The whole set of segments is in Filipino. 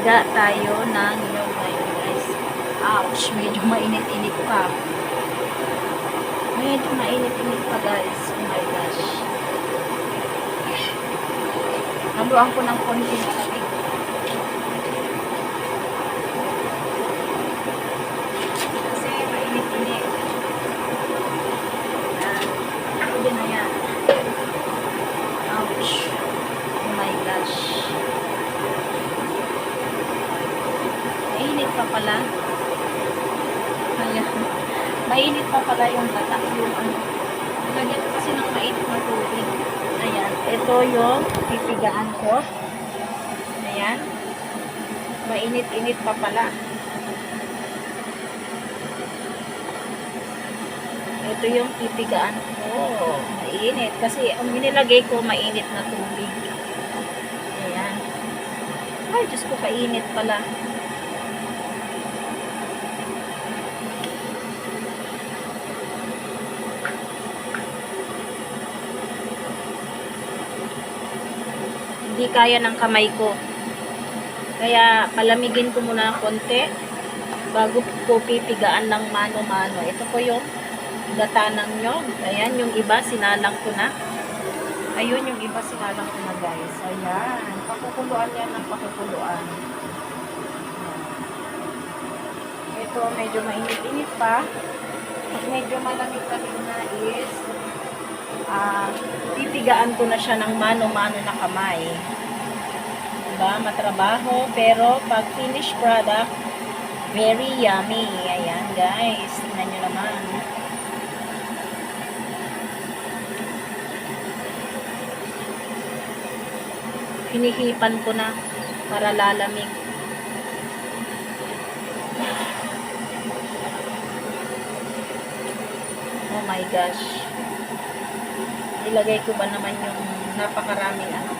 tayo ng nyog ngayon guys. Ouch, medyo mainit-init pa. Medyo mainit-init pa guys. Oh my gosh. Haluan ko ng konting tubig. Kasi mainit-init. Yan. Pwede na yan. Ouch. Oh my gosh. Mainit pa pala. Ayan. Mainit pa pala yung tatak yung ano. Lagyan kasi ng mainit na tubig. Ayan. Ito yung pipigaan ko. Ayan. Mainit-init pa pala. Ito yung pipigaan ko. Mainit. Kasi ang binilagay ko, mainit na tubig. Ayan. Ay, Diyos ko, kainit pala. Hindi kaya ng kamay ko. Kaya palamigin ko muna ng konti bago ko pipigaan ng mano-mano. Ito po yung gata ng. Ayan, yung iba sinalang ko na. Ayun, yung iba sinalang ko na guys. Ayan, pakukuluan yan ng pakukuluan. Ito, medyo mainit-init pa. Pag medyo malamig-lamig na is ah pipigaan ko na siya ng mano-mano na kamay. Diba? Matrabaho. Pero pag finished product, very yummy. Ayan, guys. Tingnan nyo naman. Hinihipan ko na para lalamig. Oh my gosh. Ilagay ko ba naman yung napakaraming ano?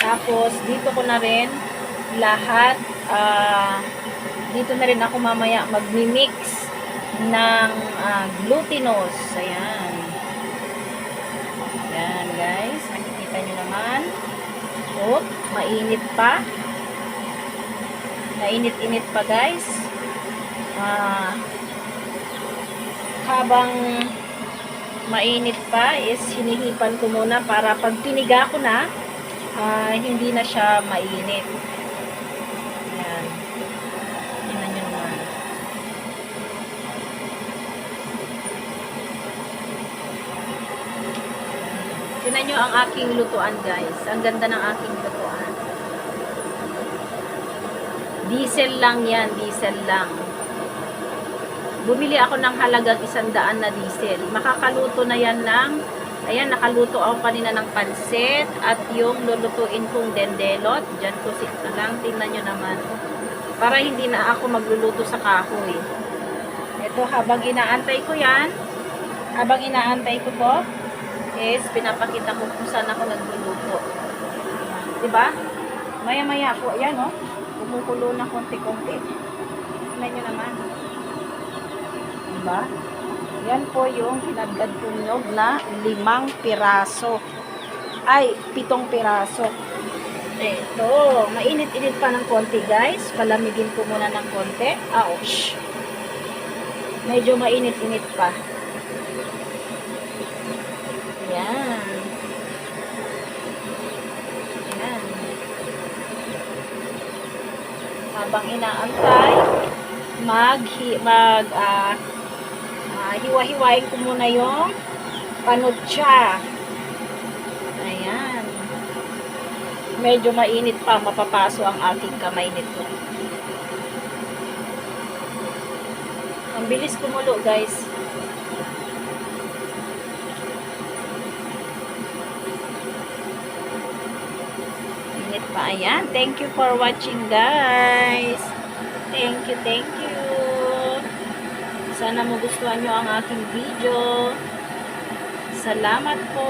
Tapos, dito ko na rin lahat, ah, dito na rin ako mamaya magmi-mix ng ah, glutinous. Ayan. Ayan, guys. Makikita nyo naman. Oh, mainit pa. Mainit-init pa, guys. Ah, habang mainit pa is hinihipan ko muna para pag piniga ko na ah, hindi na siya mainit. Naman. Tingnan nyo ang aking lutuan guys. Ang ganda ng aking lutuan. Diesel lang yan. Diesel lang. Bumili ako ng halagang isandaan na diesel. Makakaluto na yan ng Ayan, nakaluto ako kanina ng pansit at yung lulutuin kong dendelot. Diyan ko si lang, tingnan nyo naman. Para hindi na ako magluluto sa kahoy. Ito, habang inaantay ko yan, habang inaantay ko po, is pinapakita ko kung saan ako nagluluto. Diba? Maya-maya po, ayan o. Oh, kumukulo na konti-konti. Tingnan nyo naman. Diba? Yan po yung hinagad kong nyog na limang piraso. Ay, pitong piraso. Ito, mainit-init pa ng konti guys. Palamigin ko muna ng konti. Ouch. Medyo mainit-init pa. Yan. Yan. Habang inaantay, mag, mag, ah, Ah, hiwa-hiwain ko muna yung panutsa. Ayan. Medyo mainit pa, mapapaso ang aking kamay nito. Ang bilis kumulo, guys. Init pa. Ayan. Thank you for watching, guys. Thank you, thank you. Sana magustuhan nyo ang aking video. Salamat po.